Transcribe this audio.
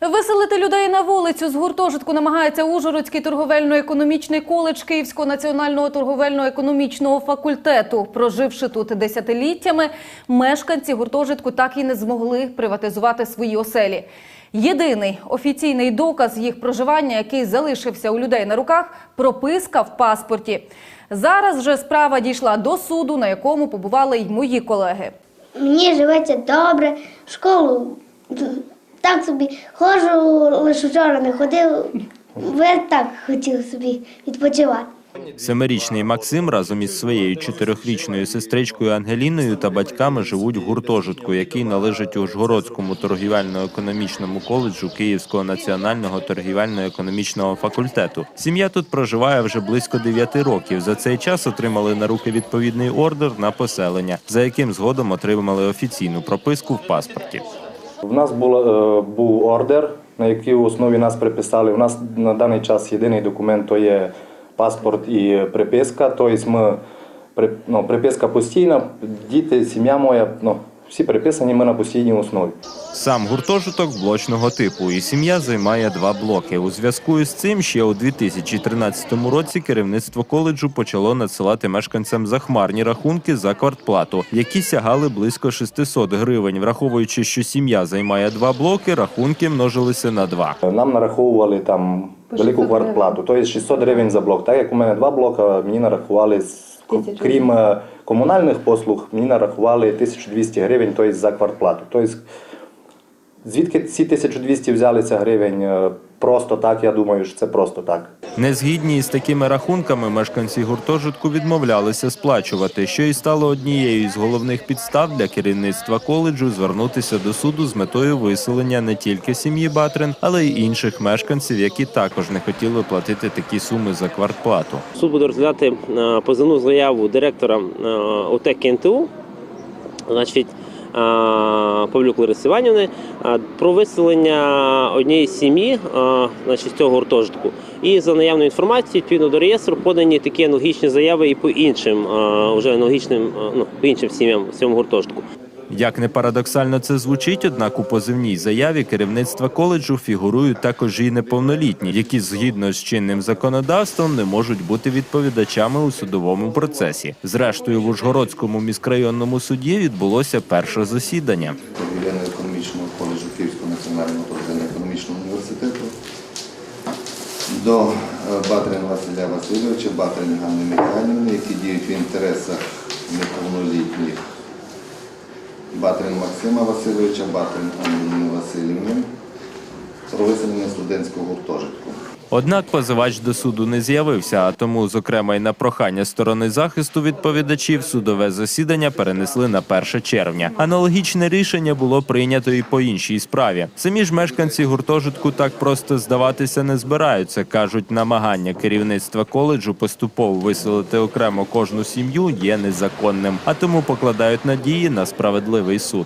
Виселити людей на вулицю з гуртожитку намагається Ужгородський торговельно-економічний коледж Київського національного торговельно-економічного факультету. Проживши тут десятиліттями, мешканці гуртожитку так і не змогли приватизувати свої оселі. Єдиний офіційний доказ їх проживання, який залишився у людей на руках, прописка в паспорті. Зараз же справа дійшла до суду, на якому побували й мої колеги. Мені живеться добре, школу так собі ходжу, лише вчора не ходив, я так хотів собі відпочивати. Семирічний Максим разом із своєю чотирьохрічною сестричкою Ангеліною та батьками живуть в гуртожитку, який належить Ужгородському торгівельно-економічному коледжу Київського національного торгівельно-економічного факультету. Сім'я тут проживає вже близько 9 років. За цей час отримали на руки відповідний ордер на поселення, за яким згодом отримали офіційну прописку в паспорті. У нас була, е, був ордер, на якій основі нас приписали. У нас на даний час єдиний документ то є паспорт і приписка. Тобто ми, ну, приписка постійна, діти, сім'я моя, ну, всі приписані ми на постійній основі. Сам гуртожиток блочного типу, і сім'я займає два блоки. У зв'язку із цим ще у 2013 році керівництво коледжу почало надсилати мешканцям захмарні рахунки за квартплату, які сягали близько 600 гривень. Враховуючи, що сім'я займає два блоки, рахунки множилися на два. Нам нараховували там велику квартплату, тобто 600 гривень за блок. Так як у мене два блоки, мені нарахували, з- крім е, комунальних послуг, мені нарахували 1200 гривень тобто за квартплату. Тобто, звідки ці 1200 взялися гривень? Просто так, я думаю, що це просто так. Незгідні із такими рахунками мешканці гуртожитку відмовлялися сплачувати, що і стало однією з головних підстав для керівництва коледжу звернутися до суду з метою виселення не тільки сім'ї Батрин, але й інших мешканців, які також не хотіли платити такі суми за квартплату. Суд буде розглядати е, позовну заяву директора е, ОТЕК КНТУ, значить, Павлюк Лариси е, про виселення однієї сім'ї е, значить, з цього гуртожитку. І за наявною інформацією, відповідно до реєстру, подані такі аналогічні заяви і по іншим, е, вже аналогічним, е, ну, по іншим сім'ям в цьому гуртожитку. Як не парадоксально це звучить, однак у позивній заяві керівництва коледжу фігурують також і неповнолітні, які згідно з чинним законодавством не можуть бути відповідачами у судовому процесі. Зрештою, в Ужгородському міськрайонному суді відбулося перше засідання. торгівельно-економічного коледжу Київського національного торгівельно-економічного університету, до е, Батрина Василя Васильовича, Батрин Ганни Михайлівни, які діють в інтересах неповнолітніх Батрин Максима Васильовича, Батрин Анни Васильівни про виселення студентського гуртожитку. Однак позивач до суду не з'явився, а тому, зокрема, й на прохання сторони захисту відповідачів, судове засідання перенесли на 1 червня. Аналогічне рішення було прийнято і по іншій справі. Самі ж мешканці гуртожитку так просто здаватися не збираються. кажуть, намагання керівництва коледжу поступово виселити окремо кожну сім'ю є незаконним, а тому покладають надії на справедливий суд.